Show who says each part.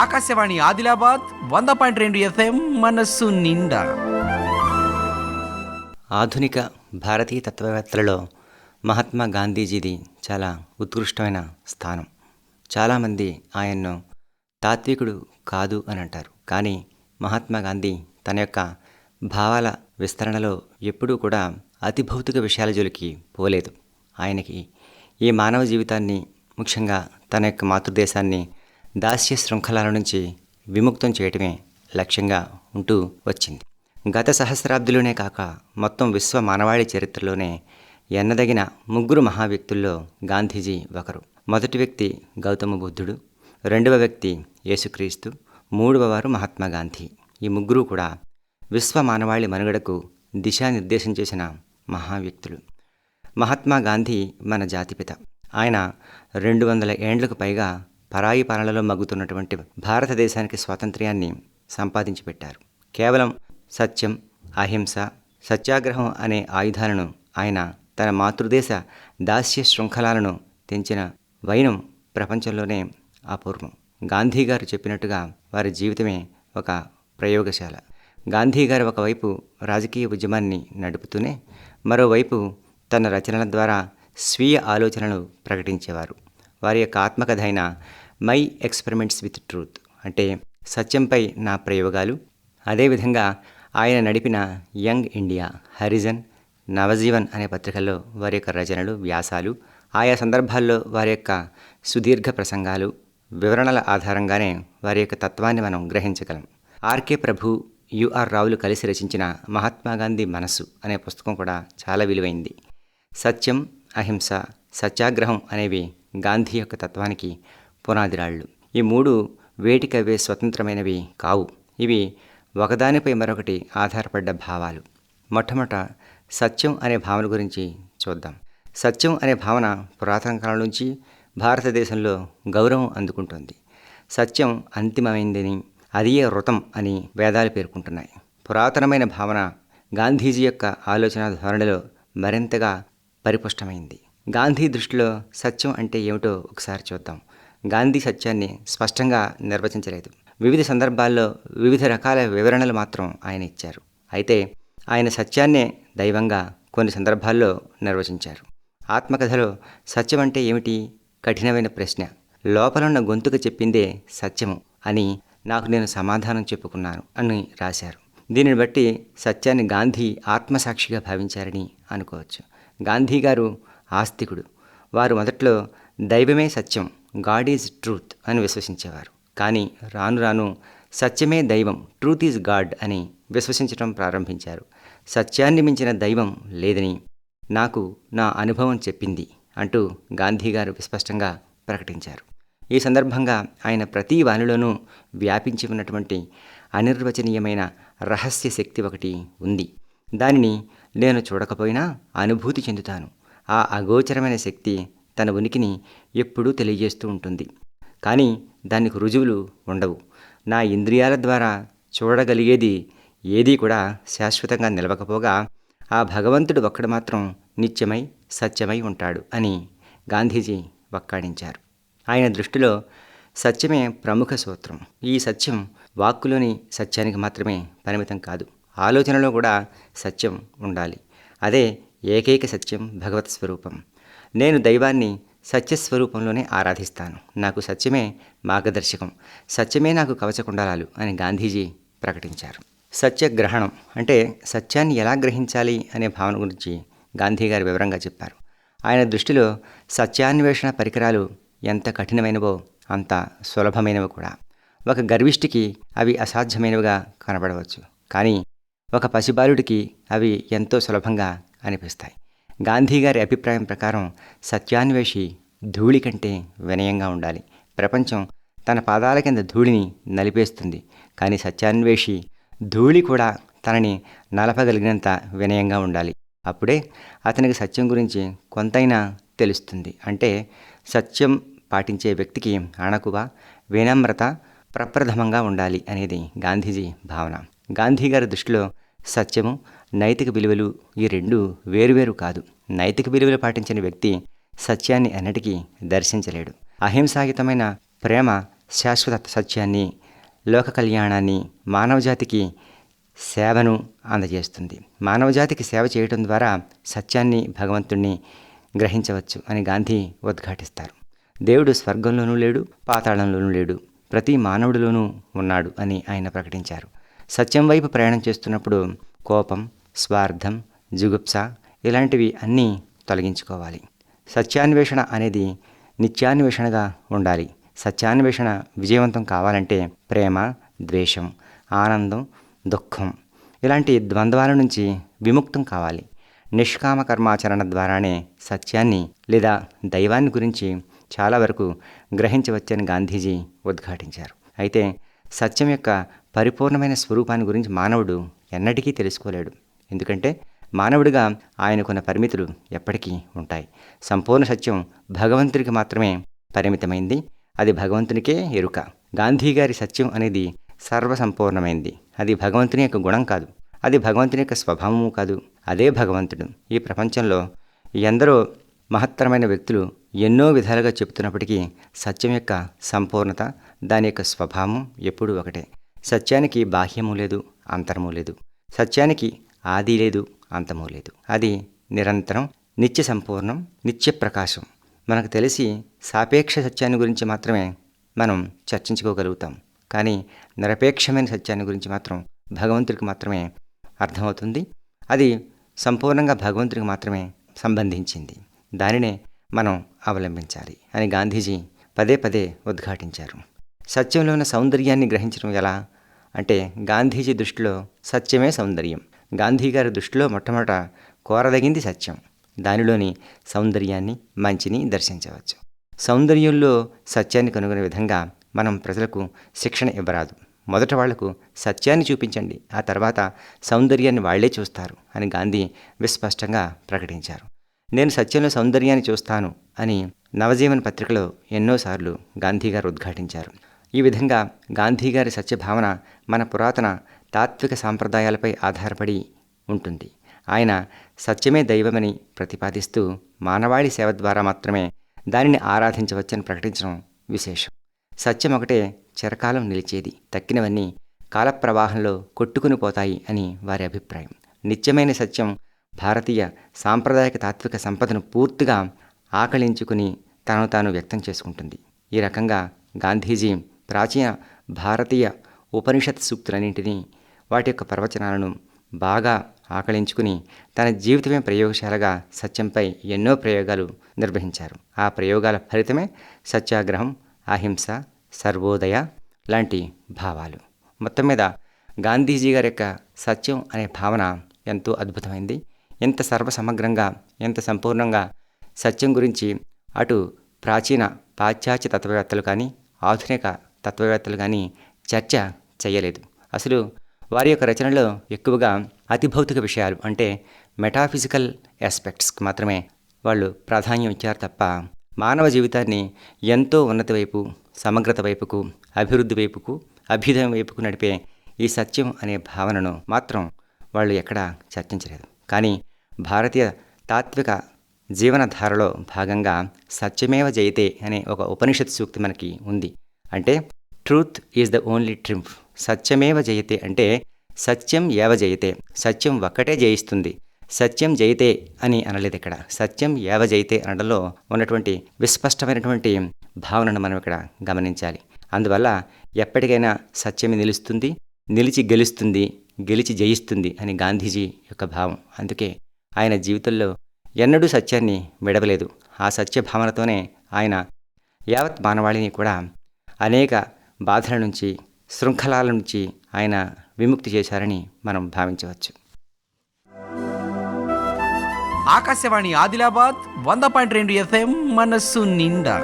Speaker 1: ఆకాశవాణి ఆదిలాబాద్ వంద పాయింట్ రెండు ఎఫ్ఎం మనస్సు నిండా.
Speaker 2: ఆధునిక భారతీయ తత్వవేత్తలలో మహాత్మా గాంధీజీది చాలా ఉత్కృష్టమైన స్థానం. చాలామంది ఆయన్ను తాత్వికుడు కాదు అని అంటారు. కానీ మహాత్మా గాంధీ తన యొక్క భావాల విస్తరణలో ఎప్పుడూ కూడా అతి భౌతిక విషయాల జోలికి పోలేదు. ఆయనకి ఈ మానవ జీవితాన్ని ముఖ్యంగా తన యొక్క మాతృదేశాన్ని దాస్య శృంఖలాల నుంచి విముక్తం చేయటమే లక్ష్యంగా ఉంటూ వచ్చింది. గత సహస్రాబ్దిలోనే కాక మొత్తం విశ్వ మానవాళి చరిత్రలోనే ఎన్నదగిన ముగ్గురు మహావ్యక్తుల్లో గాంధీజీ ఒకరు. మొదటి వ్యక్తి గౌతమ బుద్ధుడు రెండవ వ్యక్తి యేసుక్రీస్తు మూడవ వారు మహాత్మా గాంధీ. ఈ ముగ్గురు కూడా విశ్వ మానవాళి మనుగడకు దిశానిర్దేశం చేసిన మహావ్యక్తులు. మహాత్మా గాంధీ మన జాతిపిత. ఆయన రెండు వందల ఏండ్లకు పైగా పరాయి పాలనలో మగ్గుతున్నటువంటి భారతదేశానికి స్వాతంత్ర్యాన్ని సంపాదించి పెట్టారు. కేవలం సత్యం అహింస సత్యాగ్రహం అనే ఆయుధాలను ఆయన తన మాతృదేశ దాస్య శృంఖలాలను తెంచిన వైనం ప్రపంచంలోనే అపూర్వం. గాంధీ గారు చెప్పినట్టుగా వారి జీవితమే ఒక ప్రయోగశాల. గాంధీ గారు ఒకవైపు రాజకీయ ఉద్యమాన్ని నడుపుతూనే మరోవైపు తన రచనల ద్వారా స్వీయ ఆలోచనలు ప్రకటించేవారు. వారి యొక్క ఆత్మకథ అయిన మై ఎక్స్పెరిమెంట్స్ విత్ ట్రూత్ అంటే సత్యంపై నా ప్రయోగాలు. అదేవిధంగా ఆయన నడిపిన యంగ్ ఇండియా హరిజన్ నవజీవన్ అనే పత్రికల్లో వారి యొక్క రచనలు వ్యాసాలు ఆయా సందర్భాల్లో వారి యొక్క సుదీర్ఘ ప్రసంగాలు వివరణల ఆధారంగానే వారి యొక్క తత్వాన్ని మనం గ్రహించగలం. ఆర్కే ప్రభు యుఆర్ రావులు కలిసి రచించిన మహాత్మాగాంధీ మనసు మనస్సు అనే పుస్తకం కూడా చాలా విలువైంది. సత్యం అహింస సత్యాగ్రహం అనేవి గాంధీ యొక్క తత్వానికి పునాదిరాళ్ళు. ఈ మూడు వేటికవే స్వతంత్రమైనవి కావు. ఇవి ఒకదానిపై మరొకటి ఆధారపడ్డ భావాలు. మొట్టమొదట సత్యం అనే భావన గురించి చూద్దాం. సత్యం అనే భావన పురాతన కాలం నుంచి భారతదేశంలో గౌరవం అందుకుంటుంది. సత్యం అంతిమమైందని అదియే వృతం అని వేదాలు పేర్కొంటున్నాయి. పురాతనమైన భావన గాంధీజీ యొక్క ఆలోచన ధోరణిలో మరింతగా పరిపుష్టమైంది. గాంధీ దృష్టిలో సత్యం అంటే ఏమిటో ఒకసారి చూద్దాం. గాంధీ సత్యాన్ని స్పష్టంగా నిర్వచించలేదు. వివిధ సందర్భాల్లో వివిధ రకాల వివరణలు మాత్రం ఆయన ఇచ్చారు. అయితే ఆయన సత్యాన్నే దైవంగా కొన్ని సందర్భాల్లో నిర్వచించారు. ఆత్మకథలో సత్యం అంటే ఏమిటి? కఠినమైన ప్రశ్న. లోపలున్న గొంతుకు చెప్పిందే సత్యము అని నాకు నేను సమాధానం చెప్పుకున్నాను అని రాశారు. దీనిని బట్టి సత్యాన్ని గాంధీ ఆత్మసాక్షిగా భావించారని అనుకోవచ్చు. గాంధీ గారు ఆస్తికుడు. వారు మొదట్లో దైవమే సత్యం గాడ్ ఈజ్ ట్రూత్ అని విశ్వసించేవారు. కానీ రాను రాను సత్యమే దైవం ట్రూత్ ఈజ్ గాడ్ అని విశ్వసించడం ప్రారంభించారు. సత్యాన్ని మించిన దైవం లేదని నాకు నా అనుభవం చెప్పింది అంటూ గాంధీ గారు విస్పష్టంగా ప్రకటించారు. ఈ సందర్భంగా ఆయన ప్రతి వాణిలోనూ వ్యాపించి ఉన్నటువంటి అనిర్వచనీయమైన రహస్య శక్తి ఒకటి ఉంది. దానిని నేను చూడకపోయినా అనుభూతి చెందుతాను. ఆ అగోచరమైన శక్తి తన ఉనికిని ఎప్పుడూ తెలియజేస్తూ ఉంటుంది. కానీ దానికి రుజువులు ఉండవు. నా ఇంద్రియాల ద్వారా చూడగలిగేది ఏదీ కూడా శాశ్వతంగా నిలవకపోగా ఆ భగవంతుడు ఒక్కడు మాత్రం నిత్యమై సత్యమై ఉంటాడు అని గాంధీజీ వక్కాడించారు ఆయన దృష్టిలో సత్యమే ప్రముఖ సూత్రం. ఈ సత్యం వాక్కులోని సత్యానికి మాత్రమే పరిమితం కాదు. ఆలోచనలో కూడా సత్యం ఉండాలి. అదే ఏకైక సత్యం భగవత్ స్వరూపం. నేను దైవాన్ని సత్యస్వరూపంలోనే ఆరాధిస్తాను. నాకు సత్యమే మార్గదర్శకం. సత్యమే నాకు కవచకుండలాలు అని గాంధీజీ ప్రకటించారు. సత్యగ్రహణం అంటే సత్యాన్ని ఎలా గ్రహించాలి అనే భావన గురించి గాంధీ గారు వివరంగా చెప్పారు. ఆయన దృష్టిలో సత్యాన్వేషణ పరికరాలు ఎంత కఠినమైనవో అంత సులభమైనవి కూడా. ఒక గర్విష్ఠికి అవి అసాధ్యమైనవిగా కనబడవచ్చు. కానీ ఒక పసిబాలుడికి అవి ఎంతో సులభంగా అనిపిస్తాయి. గాంధీ గారి అభిప్రాయం ప్రకారం సత్యాన్వేషి ధూళి కంటే వినయంగా ఉండాలి. ప్రపంచం తన పాదాల కింద ధూళిని నలిపేస్తుంది. కానీ సత్యాన్వేషి ధూళి కూడా తనని నలపగలిగినంత వినయంగా ఉండాలి. అప్పుడే అతనికి సత్యం గురించి కొంతైనా తెలుస్తుంది. అంటే సత్యం పాటించే వ్యక్తికి అణకువ వినమ్రత ప్రప్రథమంగా ఉండాలి అనేది గాంధీజీ భావన. గాంధీ గారి దృష్టిలో సత్యము నైతిక విలువలు ఈ రెండు వేరువేరు కాదు. నైతిక విలువలు పాటించిన వ్యక్తి సత్యాన్ని ఎన్నటికీ దర్శించలేడు. అహింసాయుతమైన ప్రేమ శాశ్వత సత్యాన్ని లోక కళ్యాణాన్ని మానవజాతికి సేవను అందజేస్తుంది. మానవజాతికి సేవ చేయడం ద్వారా సత్యాన్ని భగవంతుణ్ణి గ్రహించవచ్చు అని గాంధీ ఉద్ఘాటిస్తారు. దేవుడు స్వర్గంలోనూ లేడు పాతాళంలోనూ లేడు ప్రతి మానవుడిలోనూ ఉన్నాడు అని ఆయన ప్రకటించారు. సత్యం వైపు ప్రయాణం చేస్తున్నప్పుడు కోపం స్వార్థం జుగుప్స ఇలాంటివి అన్నీ తొలగించుకోవాలి. సత్యాన్వేషణ అనేది నిత్యాన్వేషణగా ఉండాలి. సత్యాన్వేషణ విజయవంతం కావాలంటే ప్రేమ ద్వేషం ఆనందం దుఃఖం ఇలాంటి ద్వంద్వాల నుంచి విముక్తం కావాలి. నిష్కామ కర్మాచరణ ద్వారానే సత్యాన్ని లేదా దైవాన్ని గురించి చాలా వరకు గ్రహించవచ్చని గాంధీజీ ఉద్ఘాటించారు. అయితే సత్యం యొక్క పరిపూర్ణమైన స్వరూపాన్ని గురించి మానవుడు ఎన్నటికీ తెలుసుకోలేడు. ఎందుకంటే మానవుడిగా ఆయనకున్న పరిమితులు ఎప్పటికీ ఉంటాయి. సంపూర్ణ సత్యం భగవంతుడికి మాత్రమే పరిమితమైంది. అది భగవంతునికే ఎరుక. గాంధీ గారి సత్యం అనేది సర్వసంపూర్ణమైంది. అది భగవంతుని యొక్క గుణం కాదు. అది భగవంతుని యొక్క స్వభావము కాదు. అదే భగవంతుడు. ఈ ప్రపంచంలో ఎందరో మహత్తరమైన వ్యక్తులు ఎన్నో విధాలుగా చెబుతున్నప్పటికీ సత్యం యొక్క సంపూర్ణత దాని యొక్క స్వభావం ఎప్పుడూ ఒకటే. సత్యానికి బాహ్యము లేదు అంతరము లేదు. సత్యానికి ఆది లేదు అంతము లేదు. అది నిరంతరం నిత్య సంపూర్ణం నిత్య ప్రకాశం. మనకు తెలిసి సాపేక్ష సత్యాన్ని గురించి మాత్రమే మనం చర్చించుకోగలుగుతాం. కానీ నిరపేక్షమైన సత్యాన్ని గురించి మాత్రం భగవంతుడికి మాత్రమే అర్థమవుతుంది. అది సంపూర్ణంగా భగవంతుడికి మాత్రమే సంబంధించింది. దానినే మనం అవలంబించాలి అని గాంధీజీ పదే పదే ఉద్ఘాటించారు. సత్యంలో ఉన్న సౌందర్యాన్ని గ్రహించడం ఎలా? అంటే గాంధీజీ దృష్టిలో సత్యమే సౌందర్యం. గాంధీ గారి దృష్టిలో మొట్టమొదట కోరదగింది సత్యం. దానిలోని సౌందర్యాన్ని మంచిని దర్శించవచ్చు. సౌందర్యంలో సత్యాన్ని కనుగొనే విధంగా మనం ప్రజలకు శిక్షణ ఇవ్వరాదు. మొదట వాళ్ళకు సత్యాన్ని చూపించండి. ఆ తర్వాత సౌందర్యాన్ని వాళ్ళే చూస్తారు అని గాంధీ విస్పష్టంగా ప్రకటించారు. నేను సత్యంలో సౌందర్యాన్ని చూస్తాను అని నవజీవన్ పత్రికలో ఎన్నోసార్లు గాంధీ గారు ఉద్ఘాటించారు. ఈ విధంగా గాంధీ గారి సత్యభావన మన పురాతన తాత్విక సాంప్రదాయాలపై ఆధారపడి ఉంటుంది. ఆయన సత్యమే దైవమని ప్రతిపాదిస్తూ మానవాళి సేవ ద్వారా మాత్రమే దానిని ఆరాధించవచ్చని ప్రకటించడం విశేషం. సత్యం ఒకటే చిరకాలం నిలిచేది. తక్కినవన్నీ కాలప్రవాహంలో కొట్టుకుని పోతాయి అని వారి అభిప్రాయం. నిత్యమైన సత్యం భారతీయ సాంప్రదాయక తాత్విక సంపదను పూర్తిగా ఆకళించుకుని తనను తాను వ్యక్తం చేసుకుంటుంది. ఈ రకంగా గాంధీజీ ప్రాచీన భారతీయ ఉపనిషత్ సూక్తులన్నింటినీ వాటి యొక్క ప్రవచనాలను బాగా ఆకలించుకుని తన జీవితమే ప్రయోగశాలగా సత్యంపై ఎన్నో ప్రయోగాలు నిర్వహించారు. ఆ ప్రయోగాల ఫలితమే సత్యాగ్రహం అహింస సర్వోదయ లాంటి భావాలు. మొత్తం మీద గాంధీజీ గారి యొక్క సత్యం అనే భావన ఎంతో అద్భుతమైంది. ఎంత సర్వసమగ్రంగా ఎంత సంపూర్ణంగా సత్యం గురించి అటు ప్రాచీన పాశ్చాత్య తత్వవేత్తలు కానీ ఆధునిక తత్వవేత్తలు కానీ చర్చ చేయలేదు. అసలు వారి యొక్క రచనలో ఎక్కువగా అతిభౌతిక విషయాలు అంటే మెటాఫిజికల్ ఆస్పెక్ట్స్కి మాత్రమే వాళ్ళు ప్రాధాన్యం ఇచ్చారు తప్ప మానవ జీవితాన్ని ఎంతో ఉన్నతి వైపు సమగ్రత వైపుకు అభివృద్ధి వైపుకు అభ్యుదయం వైపుకు నడిపే ఈ సత్యం అనే భావనను మాత్రం వాళ్ళు ఎక్కడా చర్చించలేదు. కానీ భారతీయ తాత్విక జీవనధారలో భాగంగా సత్యమేవ జయతే అనే ఒక ఉపనిషత్ సూక్తి మనకి ఉంది. అంటే truth is the only triumph సత్యమేవ జయతే అంటే సత్యం ఏవ జయతే సత్యం ఒక్కటే జయిస్తుంది. సత్యం జయితే అని అనలేదు ఇక్కడ. సత్యం ఏవ జయితే అనడంలో ఉన్నటువంటి విస్పష్టమైనటువంటి భావనను మనం ఇక్కడ గమనించాలి. అందువల్ల ఎప్పటికైనా సత్యమే నిలుస్తుంది నిలిచి గెలుస్తుంది గెలిచి జయిస్తుంది అని గాంధీజీ యొక్క భావం. అందుకే ఆయన జీవితంలో ఎన్నడూ సత్యాన్ని విడవలేదు. ఆ సత్య భావనతోనే ఆయన యావత్ మానవాళిని కూడా అనేక బాధల నుంచి శృంఖలాల నుంచి ఆయన విముక్తి చేశారని మనం భావించవచ్చు.
Speaker 1: ఆకాశవాణి ఆదిలాబాద్ వంద పాయింట్ రెండు ఎఫ్ఎం మనస్సు నిండా.